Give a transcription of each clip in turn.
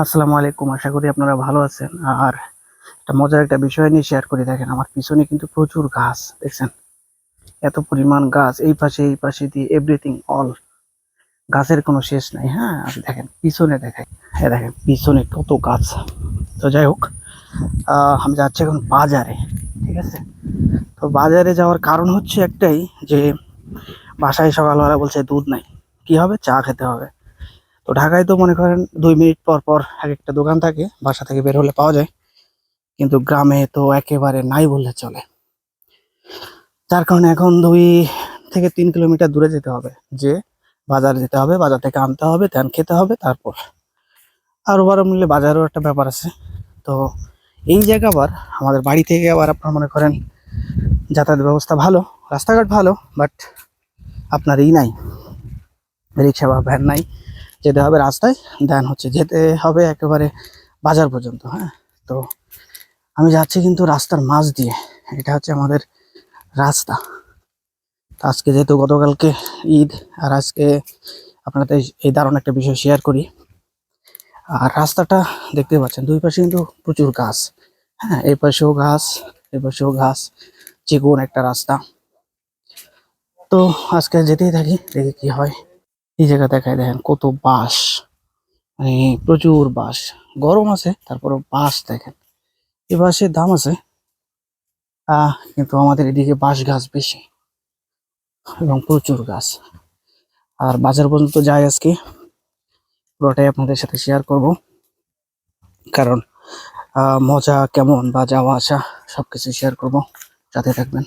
আসসালামু আলাইকুম, আশা করি আপনারা ভালো আছেন। আর একটা মজার একটা বিষয় নিয়ে শেয়ার করে, দেখেন আমার পিছনে কিন্তু প্রচুর গাছ, দেখছেন? এত পরিমাণ গাছ, এই পাশে এই পাশে দিয়ে এভরিথিং অল গাছের কোনো শেষ নাই হ্যাঁ? আর দেখেন, পিছনে দেখাই হ্যাঁ দেখেন, পিছনে কত গাছ। তো যাই হোক আমি যাচ্ছি এখন বাজারে, ঠিক আছে? তো বাজারে যাওয়ার কারণ হচ্ছে একটাই যে, বাসায় সকালবেলা বলছে দুধ নাই, কি হবে? চা খেতে হবে। তো ঢাকায় তো মনে করেন দুই মিনিট পর পর এক একটা দোকান থাকে, বাসা থেকে বের হলে পাওয়া যায়। কিন্তু গ্রামে তো একেবারে নাই বললে চলে। তার কারণে এখন দুই থেকে তিন কিলোমিটার দূরে যেতে হবে, যে বাজার যেতে হবে, বাজার থেকে আনতে হবে, ধান খেতে হবে, তারপর আর ওবার মূল্যে বাজারও একটা ব্যাপার আছে। তো এই জায়গা আবার আমাদের বাড়ি থেকে আবার আপনার মনে করেন যাতায়াত ব্যবস্থা ভালো, রাস্তাঘাট ভালো বাট আপনার ই নাই, রিক্সা বা ভ্যান নাই। যেতে হবে রাস্তায়, দেন হচ্ছে যেতে হবে একেবারে বাজার পর্যন্ত হ্যাঁ? তো আমি যাচ্ছি কিন্তু রাস্তার মাঝ দিয়ে, এটা হচ্ছে আমাদের রাস্তা। আজকে যেহেতু গতকালকে ঈদ, আর আজকে আপনাদের এই- এই দারুণ একটা বিষয় শেয়ার করি। আর রাস্তাটা দেখতে পাচ্ছেন, দুই পাশে কিন্তু প্রচুর গাছ হ্যাঁ? এই পাশেও ঘাস এই পাশেও ঘাস চিকন একটা রাস্তা। তো আজকে যেতেই থাকি, দেখি কি হয়। এই জায়গা দেখায়, দেখেন কত বাঁশ। মানে প্রচুর বাঁশ। গরম আছে তারপরে বাঁশ দেখেন। এই বাঁশের দাম আছে। আহ, কিন্তু আমাদের এদিকে বাঁশ গাছ বেশি এবং প্রচুর গাছ। আর বাজার পর্যন্ত যাই আজকে, পুরোটাই আপনাদের সাথে শেয়ার করব। কারণ মজা কেমন বা যাওয়া আসা সবকিছু শেয়ার করব। সাথে থাকবেন।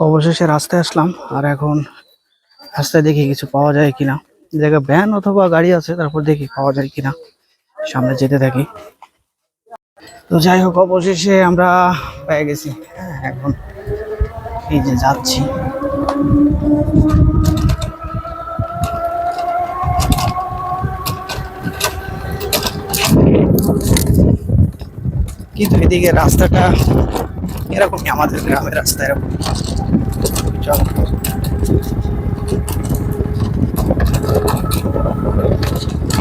অবশেষে রাস্তায় আসলাম, আর এখন রাস্তায় দেখি কিছু পাওয়া যায় কিনা। জায়গায় ভ্যান অথবা গাড়ি আছে তারপর দেখি পাওয়া যায় কিনা। সামনে যেতে থাকি। তো যাই হোক অবশেষে আমরা পেয়ে গেছি। হ্যাঁ, এখন এই যে যাচ্ছি। কিন্তু এদিকে রাস্তাটা এরকমই আমাদের গ্রামের রাস্তা এরকম। চলো।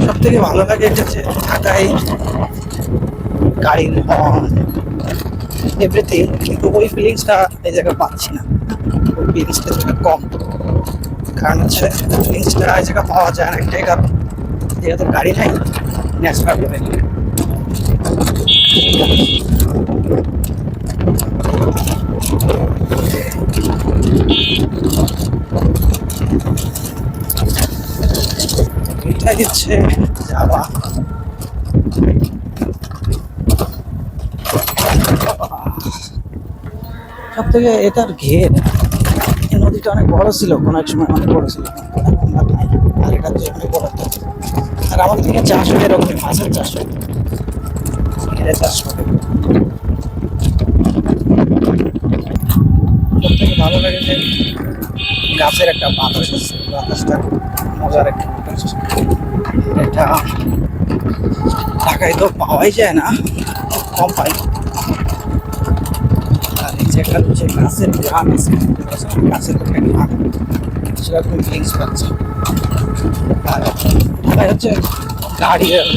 সব থেকে ভালো লাগে হচ্ছে ঢাকায় গাড়ির হর্ন এভরিথিং কিন্তু ওই ফিলিংসটা এই জায়গায় পাচ্ছি না। ওই ফিলিংসটা যেটা কম। কারণ হচ্ছে ফিলিংসটা এই জায়গায় পাওয়া যায় না একটাই কারণ যেহেতু গাড়ি নাই ন্যাচারাল এটাই হচ্ছে যাওয়া সব থেকে এটার ঘের এই নদীটা অনেক বড় ছিল কোনো এক সময় অনেক বড় ছিল। আর এটা হচ্ছে অনেক বড়। আর আমাদের দিকে চাষ হয় এরকম মাছের চাষ হয় ঘেরে চাষ করে সব থেকে ভালো লাগে যে গাছের একটা বাতাস আছে বাতাসটা মজার একটা বাতাস এটা ঢাকায় তো পাওয়াই যায় না, কম পাই। আর এই যে একটা হচ্ছে গাছের গ্রাম আছে, গাছের একটা গ্রাম। সেরকম ফিলিংস পাচ্ছে। আর ঢাকায় হচ্ছে গাড়ি আর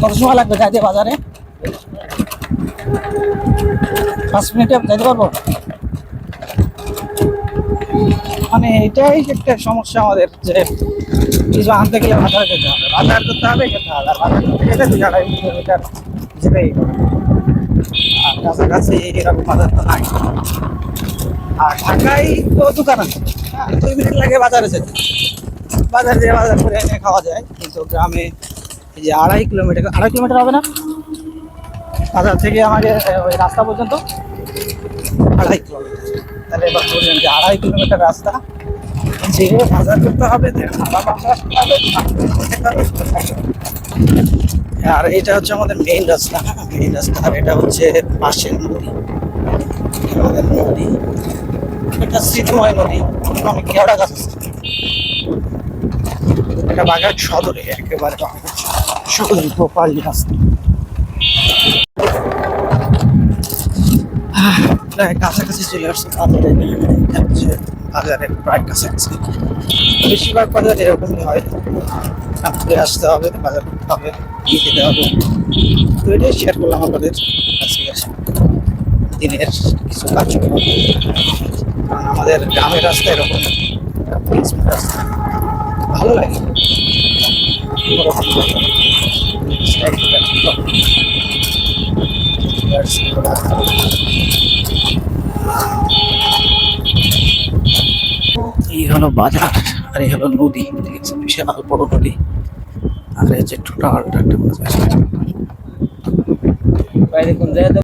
কত সময় লাগবে যাইতে বাজারে? পাঁচ মিনিটে যাইতে পারব? মানে এটাই একটা সমস্যা আমাদের যে কিছু আনতে গেলে বাজারে যেতে হবে। বাজার করতে হবে হবে। বাজার করতে গেলে দুই আড়াই আর কাছাকাছি এরকম বাজার তো নাই। আর ঢাকায় তো দোকান আছে। হ্যাঁ, দুই মিনিট লাগে বাজারে যেতে। বাজার দিয়ে বাজার করে এনে খাওয়া যায়। কিন্তু গ্রামে এই যে আড়াই কিলোমিটার আড়াই কিলোমিটার হবে না? বাজার থেকে আমাকে ওই রাস্তা পর্যন্ত? আড়াই কিলোমিটার। তাহলে এবার বললেন যে আড়াই কিলোমিটার রাস্তা। যে বাজার করতে হবে আর এটা হচ্ছে আমাদের মেইন রাস্তা মেইন রাস্তা, আর এটা হচ্ছে পাশের নদী। আমাদের নদী, এটা স্মৃতিময় নদী অনেক কেওড়া গাছ এটা বাগান সদরে, একেবারে স্বল্প পালি প্রায় কাছাকাছি চলে আসছে বাজারে বাজারের প্রায় কাছাকাছি বেশিরভাগ এরকমই হয় আসতে হবে বাজার হবে শেয়ার করলাম আপনাদের আজকে দিনের কিছু কার্যক্রম আমাদের গ্রামের রাস্তা এরকম রাস্তা ভালো লাগে এই হলো বাজার, আর এই হলো নদী। দেখেছেন বিশাল বড় নদী। আর এই যে টোটালটা একটা বাজার বাইরে কোন জায়গায়